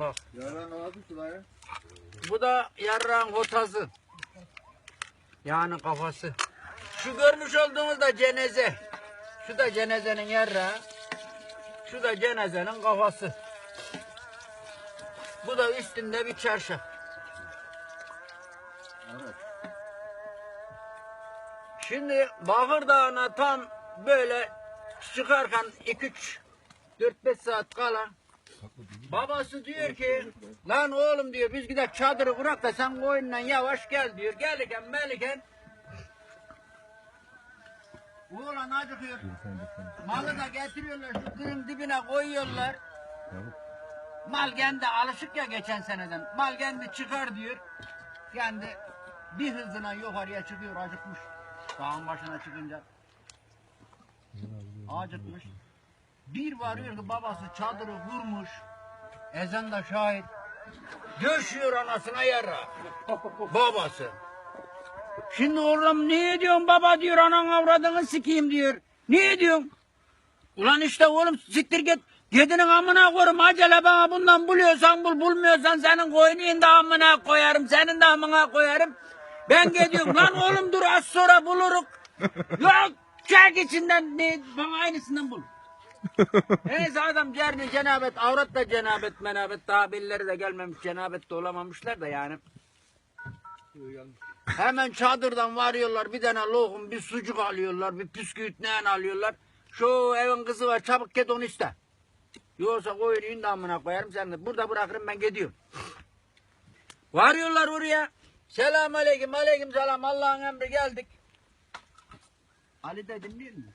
Bak. Yaran ağzı şuraya. Bu da yarrağın hotası. Yani kafası. Şu görmüş olduğunuz da cenaze. Şu da cenazenin yarrağı. Şu da cenazenin kafası. Bu da üstünde bir çarşaf. Evet. Şimdi Bakır Dağı'na tam böyle çıkarken 2-3 4-5 saat kala babası diyor ki lan oğlum diyor biz gidelim çadırı kurak da sen koyunla yavaş gel diyor. Gelirken melirken oğlan acıkıyor. Malı da getiriyorlar şu kırın dibine koyuyorlar. Mal kendi alışık ya geçen seneden. Mal kendi çıkar diyor. Kendi bir hızına yukarıya çıkıyor acıkmış. Dağın başına çıkınca. Acıkmış. Bir varıyor ki babası çadırı vurmuş. Ezan da şahit. Döşüyor anasına yara. babası. Şimdi oğlum niye diyorsun baba diyor anan avradını sikeyim diyor. Niye diyorsun? Ulan işte oğlum siktir git. Yedinin amına koyarım acele bana bundan buluyorsan bul bulmuyorsan senin koyunun da amına koyarım senin de amına koyarım. Ben gidiyorum lan oğlum dur az sonra buluruk. Yok çek içinden ne bana aynısından bul. Neyse adam cerni cenabet avrat da cenabet menabet daha de gelmemiş cenabet de olamamışlar da yani. Hemen çadırdan varıyorlar bir tane lokum bir sucuk alıyorlar bir püsküvit ne alıyorlar. Şu evin kızı var çabuk git onu iste. Yoksa koyun indamına koyarım sen de burada bırakırım ben gidiyorum. Varıyorlar oraya. Selam aleyküm aleyküm selam Allah'ın emri geldik. Ali dedim değil mi?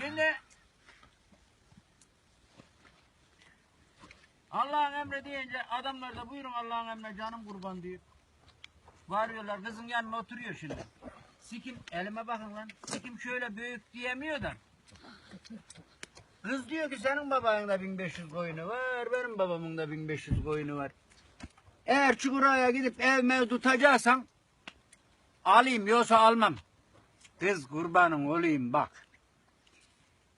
Şimdi Allah'ın emri deyince adamlar da buyurun Allah'ın emri canım kurban diyor. Varıyorlar kızın yanına oturuyor şimdi. Sikim elime bakın lan. Sikim şöyle büyük diyemiyor da. Kız diyor ki senin babanın da 1500 koyunu var. Benim babamın da 1500 koyunu var. Eğer Çukura'ya gidip ev mev tutacaksan alayım yoksa almam. Kız kurbanın olayım bak.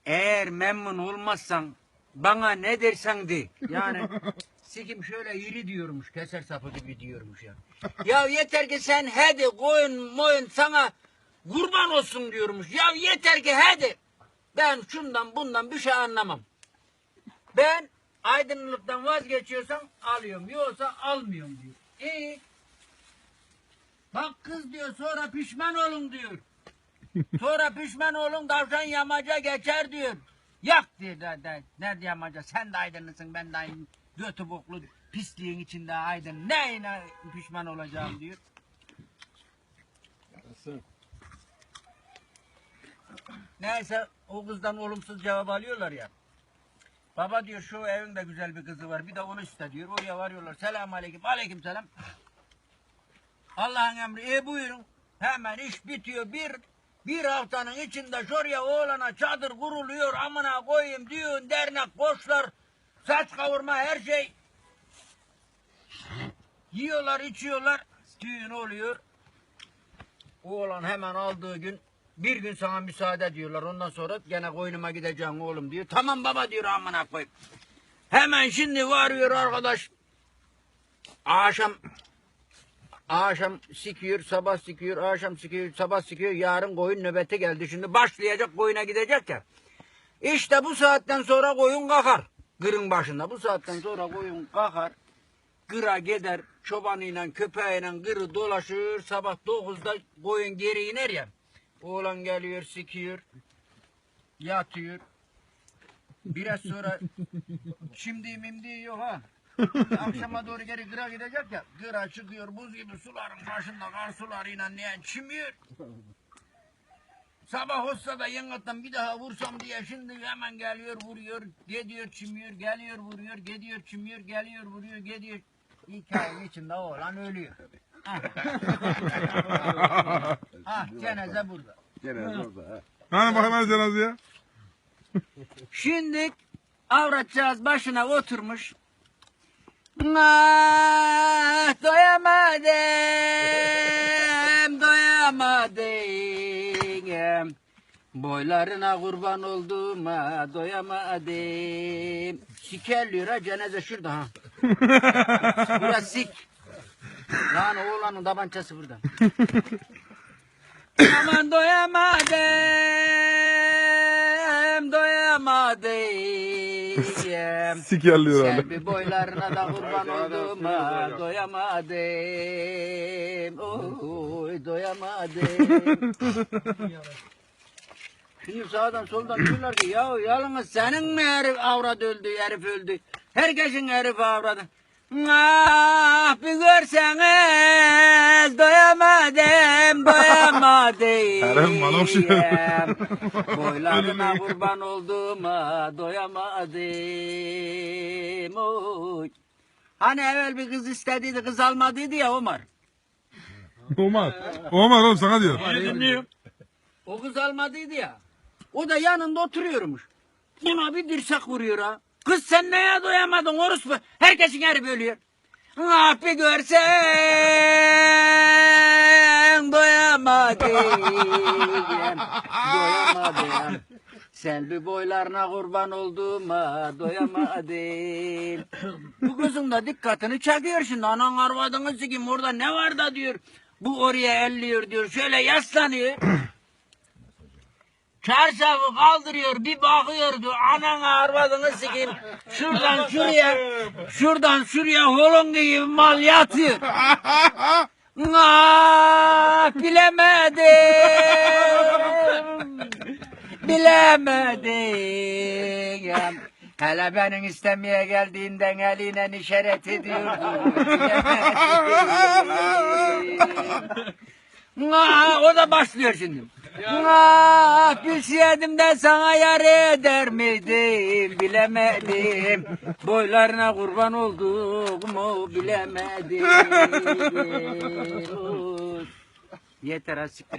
Eğer memnun olmazsan bana ne dersen de. Yani sikim şöyle iri diyormuş. Keser sapı gibi diyormuş ya. ya yeter ki sen hadi koyun moyun sana kurban olsun diyormuş. Ya yeter ki hadi. Ben şundan bundan bir şey anlamam. Ben aydınlıktan vazgeçiyorsam alıyorum. Yoksa almıyorum diyor. İyi. Bak kız diyor sonra pişman olun diyor. Sonra pişman olun tavşan yamaca geçer diyor. Yak diyor. De, de, nerede yamaca? Sen de aydınlısın ben de aynı götü boklu pisliğin içinde aydın. Neyine pişman olacağım diyor. Yarasın. Neyse o kızdan olumsuz cevap alıyorlar ya. Baba diyor şu evin de güzel bir kızı var bir de onu iste diyor. Oraya varıyorlar. Selam aleyküm. Aleyküm selam. Allah'ın emri. E buyurun. Hemen iş bitiyor. Bir bir haftanın içinde şuraya oğlana çadır kuruluyor. Amına koyayım düğün dernek boşlar. Saç kavurma her şey. Yiyorlar içiyorlar. Düğün oluyor. Oğlan hemen aldığı gün bir gün sana müsaade diyorlar. Ondan sonra gene koynuma gideceğim oğlum diyor. Tamam baba diyor amına koyayım. Hemen şimdi varıyor arkadaş. Akşam akşam sikiyor, sabah sikiyor, akşam sikiyor, sabah sikiyor. Yarın koyun nöbeti geldi. Şimdi başlayacak koyuna gidecek ya. İşte bu saatten sonra koyun kalkar. Kırın başında. Bu saatten sonra koyun kalkar. Kıra gider çobanıyla köpeğiyle kırı dolaşır. Sabah 9'da koyun geri iner ya. Oğlan geliyor sikiyor. Yatıyor. Biraz sonra şimdi mimdi yok ha. Akşama doğru geri kıra gidecek ya. Kıra çıkıyor buz gibi suların başında kar sularıyla ne çimiyor. Sabah olsa da yangattan bir daha vursam diye şimdi hemen geliyor vuruyor, gidiyor çimiyor, geliyor vuruyor, gidiyor çimiyor, geliyor vuruyor, gidiyor. Hikayenin içinde oğlan ölüyor. Ah. ah cenaze burada. Gene orada. ha. Hani bakın cenazeye. Şimdi avratcağız başına oturmuş. Ah, doyamadım, doyamadım. Boylarına kurban oldum, ah, doyamadım. Sikerliyor ha cenaze şurada ha. Burası sik. Lan oğlanın tabancası burada. Aman doyamadım, doyamadım. Sikerliyor hala. Selvi boylarına da kurban oldum ha, doyamadım, oy doyamadım. Şimdi sağdan soldan diyorlar ki ya yalnız senin mi herif avrat öldü, herif öldü. Herkesin herif avradı. Ah bir görseniz doyamadım, doyamadım. Herif bana okşuyor. Boylarına kurban oldum ha, doyamadım. Oy. Hani evvel bir kız istediydi, kız almadıydı ya Omar. Omar. Omar oğlum sana diyor. O kız almadıydı ya. O da yanında oturuyormuş. Buna bir dirsek vuruyor ha. Kız sen neye doyamadın orospu? Herkesin herifi ölüyor. Ah bir görsen doyamadım. doyamadım. Selvi boylarına kurban olduğuma doyamadım. Bu kızın da dikkatini çekiyor şimdi. Anan arvadını sikim orada ne var da diyor. Bu oraya elliyor diyor. Şöyle yaslanıyor. Çarşafı kaldırıyor bir bakıyor diyor anan arvadını sikeyim şuradan şuraya şuradan şuraya holon gibi mal yatıyor. Ah bilemedim. Bilemedim. Hele benim istemeye geldiğinden eline işaret ediyordu. Bilemedim. O da başlıyor şimdi. Ah bilseydim de sana yar eder miydim bilemedim. Boylarına kurban oldum o bilemedim. Yeter siktir.